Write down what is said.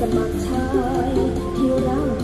สมัครชายที่รัก